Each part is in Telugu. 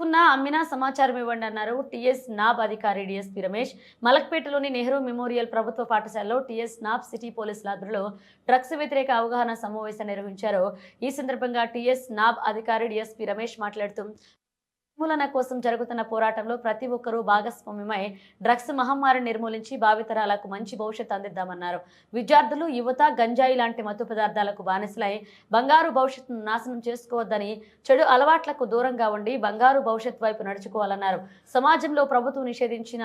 తీసుకున్నా అమ్మినా సమాచారం ఇవ్వండి అన్నారు. టీఎస్ నాబ్ అధికారి డిఎస్పీ రమేష్. మలక్పేటలోని నెహ్రూ మెమోరియల్ ప్రభుత్వ పాఠశాలలో టీఎస్ నాబ్ సిటీ పోలీసుల ఆధ్వర్యంలో డ్రగ్స్ వ్యతిరేక అవగాహన సమావేశం నిర్వహించారు. ఈ సందర్భంగా టీఎస్ నాబ్ అధికారి డిఎస్పీ రమేష్ మాట్లాడుతూ నిర్మూలన కోసం జరుగుతున్న పోరాటంలో ప్రతి ఒక్కరూ భాగస్వామ్యమై డ్రగ్స్ మహమ్మారిని నిర్మూలించి భావితరాలకు మంచి భవిష్యత్తు అందిద్దామన్నారు. విద్యార్థులు యువత గంజాయి లాంటి మత్తు పదార్థాలకు బానిసలై బంగారు భవిష్యత్తును నాశనం చేసుకోవద్దని చెడు అలవాట్లకు దూరంగా ఉండి బంగారు భవిష్యత్ వైపు నడుచుకోవాలన్నారు. సమాజంలో ప్రభుత్వం నిషేధించిన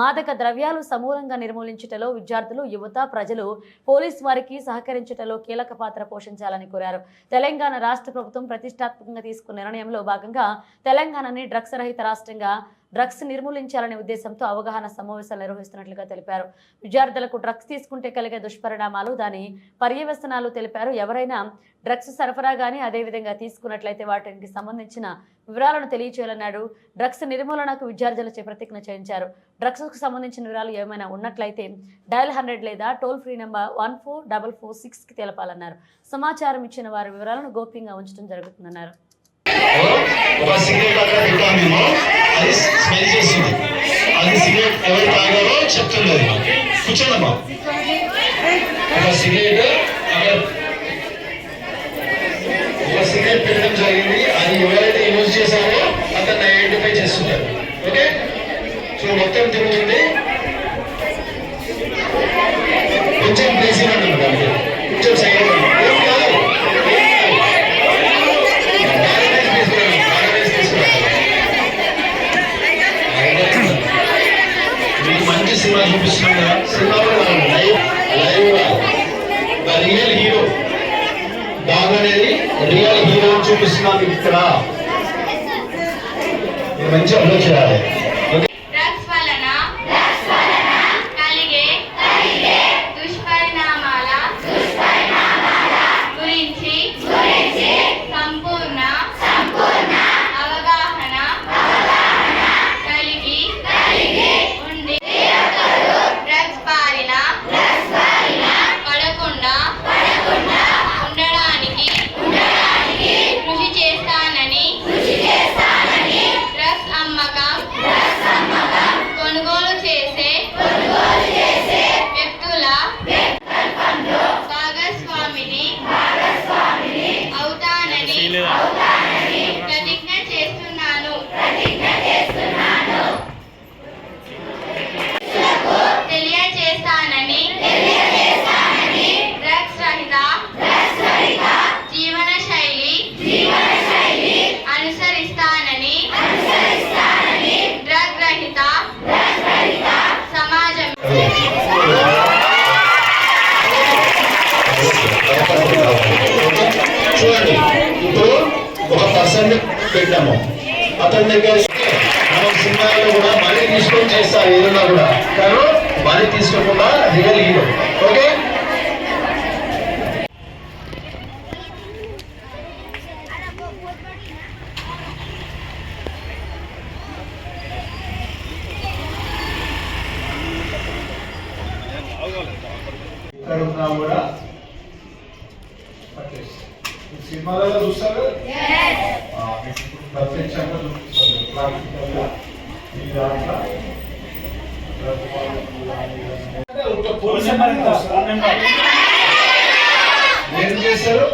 మాదక ద్రవ్యాలు సమూలంగా నిర్మూలించుటలో విద్యార్థులు యువత ప్రజలు పోలీస్ వారికి సహకరించటలో కీలక పాత్ర పోషించాలని కోరారు. తెలంగాణ రాష్ట్ర ప్రభుత్వం ప్రతిష్టాత్మకంగా తీసుకున్న నిర్ణయంలో భాగంగా తెలంగాణ రాష్ట్రాన్ని డ్రగ్స్ రహిత రాష్ట్రంగా డ్రగ్స్ నిర్మూలించాలనే ఉద్దేశంతో అవగాహన సమావేశాలు నిర్వహిస్తున్నట్లుగా తెలిపారు. విద్యార్థులకు డ్రగ్స్ తీసుకుంటే కలిగే దుష్పరిణామాలు దాని పర్యవసనాలు తెలిపారు. ఎవరైనా డ్రగ్స్ సరఫరా కానీ అదేవిధంగా తీసుకున్నట్లయితే వాటికి సంబంధించిన వివరాలను తెలియచేయాలన్నాడు. డ్రగ్స్ నిర్మూలనకు విద్యార్థులచే ప్రతిజ్ఞ చేయించారు. డ్రగ్స్కు సంబంధించిన వివరాలు ఏమైనా ఉన్నట్లయితే డయల్ హండ్రెడ్ లేదా toll free number one four double four సిక్స్కి తెలపాలన్నారు. సమాచారం ఇచ్చిన వారి వివరాలను గోప్యంగా ఉంచడం జరుగుతుందన్నారు. ఒక సిగరెట్ అక్కడ పెట్టామేమో అది స్మెల్ చేస్తుంది. అది సిగరెట్ ఎవరు తాగారో చెప్తున్నది కూర్చోండమ్మా ఒక సిగరెట్ అక్కడ ఒక సిగరెట్ పెట్టడం జరిగింది. అది ఎవరైతే యూజ్ చేశారో అతన్ని ఐడెంటిఫై చేస్తున్నారు ఓకే? సో మొత్తం తిరుగుతుంది. కొంచెం ప్లేస్ ఇవ్వండి దానికి కొంచెం సైడ్ ఇవ్వండి ఏం కాదు ఏం కాదు పారడైజ్ తీసుకురండి పారడైజ్ తీసుకురండి మీకు మంచి సినిమా చూపిస్తున్నాం కదా సినిమా కూడా లైవ్ రియల్ హీరో. డాగ్ అనేది రియల్ హీరో చూపిస్తున్నాం ఇక్కడ. మంచి అప్లోడ్ చేయాలి ఒక పెట్టాము. అతని దగ్గర మనం సినిమాలో కూడా మనీ తీసుకొని చేస్తారు ఏదన్నా కూడా. కానీ మనీ తీసుకోకుండా రియల్ హీరో ఓకే? ఇక్కడ ఉన్నా కూడా సినిమాలలో చూస్తారు ప్రత్యక్షంగా చూపిస్తారు ప్రాక్టికల్గా. ఈ దాంట్లో. అంటే ఏం చేశారు?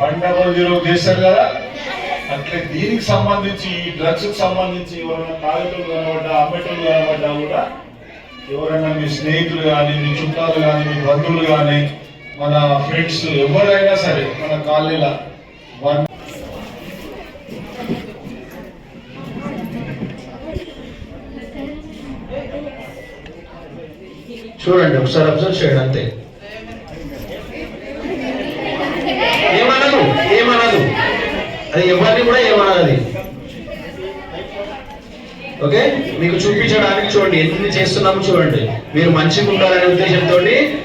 వన్ డబల్ జీరో చేశారు కదా? అట్లే దీనికి సంబంధించి ఈ డ్రగ్స్కి సంబంధించి ఎవరైనా తాగేటోళ్ళు కనబడ్డా అమ్మేటోళ్ళు కనబడ్డా కూడా ఎవరైనా మీ స్నేహితులు కానీ మీ చుట్టాలు కానీ మీ బంధువులు కానీ మన ఫ్రెండ్స్ ఎవరైనా సరే మన కాలనీలో వన్ చూడండి ఒకసారి అబ్జర్వ్ చేయండి అంతే. ఏమనదు ఏమనదు. అది ఎవరిని కూడా ఏమనదు అది. ఓకే మీకు చూపించడానికి చూడండి ఎన్ని చేస్తున్నామో చూడండి మీరు మంచిగా ఉండాలనే ఉద్దేశంతో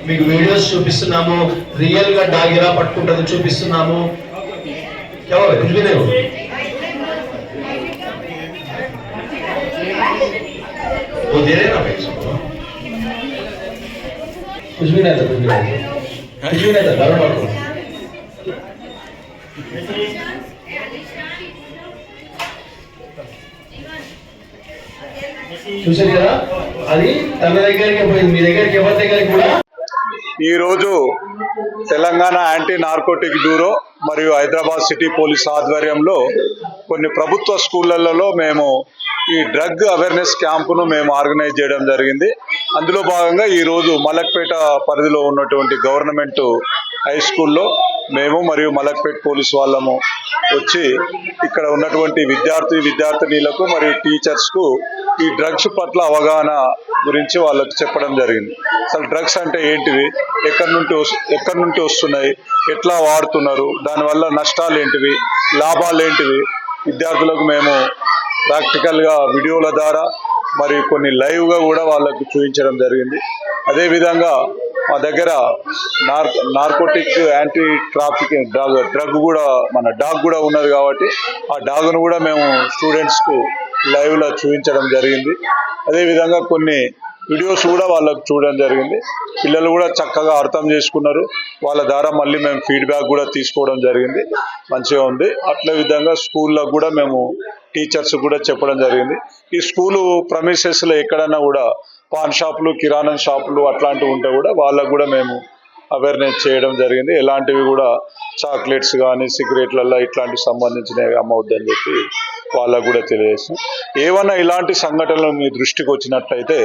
మీకు వీడియోస్ చూపిస్తున్నాము రియల్ గా డాగ్ ఎలా పట్టుకుంటుంది చూపిస్తున్నాము ఎవరు కుజ్బినేవు वो दे रहे ना भाई सबको कुछ भी नहीं था कुछ भी नहीं था कुछ भी नहीं था डरो చూసారు కదా? అది తన దగ్గరికి పోయింది మీ దగ్గరికి ఎవరి దగ్గరికి కూడా ఈరోజు తెలంగాణ యాంటీ నార్కోటిక్ బ్యూరో మరియు హైదరాబాద్ సిటీ పోలీస్ ఆధ్వర్యంలో కొన్ని ప్రభుత్వ స్కూళ్ళలలో మేము ఈ డ్రగ్ అవేర్నెస్ క్యాంపును మేము ఆర్గనైజ్ చేయడం జరిగింది. అందులో భాగంగా ఈరోజు మలక్పేట పరిధిలో ఉన్నటువంటి గవర్నమెంట్ హై స్కూల్లో మేము మరియు మలక్పేట్ పోలీస్ వాళ్ళము వచ్చి ఇక్కడ ఉన్నటువంటి విద్యార్థి విద్యార్థినీలకు మరియు టీచర్స్కు ఈ డ్రగ్స్ పట్ల అవగాహన గురించి వాళ్ళకు చెప్పడం జరిగింది. అసలు డ్రగ్స్ అంటే ఏంటివి ఎక్కడి నుండి ఎక్కడి నుండి వస్తున్నాయి? ఎట్లా వాడుతున్నారు? దానివల్ల నష్టాలు ఏంటివి? లాభాలు ఏంటివి? విద్యార్థులకు మేము ప్రాక్టికల్గా వీడియోల ద్వారా మరియు కొన్ని లైవ్గా కూడా వాళ్ళకు చూపించడం జరిగింది. అదేవిధంగా మా దగ్గర నార్ narcotic anti trafficking drug drug కూడా మన డాగ్ కూడా ఉన్నది కాబట్టి ఆ డాగ్ను కూడా మేము స్టూడెంట్స్కు లైవ్లో చూపించడం జరిగింది. అదేవిధంగా కొన్ని వీడియోస్ కూడా వాళ్ళకు చూడడం జరిగింది. పిల్లలు కూడా చక్కగా అర్థం చేసుకున్నారు. వాళ్ళ ద్వారా మళ్ళీ మేము ఫీడ్బ్యాక్ కూడా తీసుకోవడం జరిగింది. మంచిగా ఉంది. అట్లే విధంగా స్కూల్లో కూడా మేము టీచర్స్ కూడా చెప్పడం జరిగింది. ఈ స్కూలు ప్రమిసెస్లో ఎక్కడన్నా కూడా పాన్ షాపులు కిరాణా షాపులు అట్లాంటివి ఉంటే కూడా వాళ్ళకు కూడా మేము అవేర్నెస్ చేయడం జరిగింది. ఎలాంటివి కూడా చాక్లెట్స్ కానీ సిగరెట్లలో ఇట్లాంటివి సంబంధించినవి అమ్మవద్దని చెప్పి వాళ్ళకు కూడా తెలియజేస్తాం ఏమన్నా ఇలాంటి సంఘటనలు మీ దృష్టికి వచ్చినట్లయితే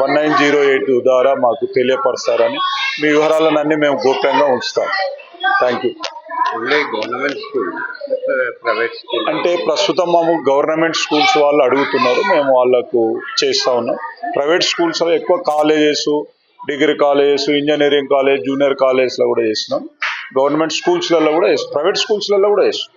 వన్ నైన్ జీరో ఎయిట్ ద్వారా మాకు తెలియపరుస్తారని మీ వివరాలను అన్ని మేము గోప్యంగా ఉంచుతాం. Thank you government school private school అంటే ప్రస్తుతం మాము గవర్నమెంట్ స్కూల్స్ వాళ్ళు అడుగుతున్నారు మేము వాళ్ళకు చేస్తా ఉన్నాం. ప్రైవేట్ స్కూల్స్లో ఎక్కువ colleges degree colleges engineering college junior కాలేజ్లో కూడా చేస్తున్నాం. గవర్నమెంట్ స్కూల్స్లలో కూడా చేస్తాం ప్రైవేట్ స్కూల్స్లలో కూడా చేస్తాం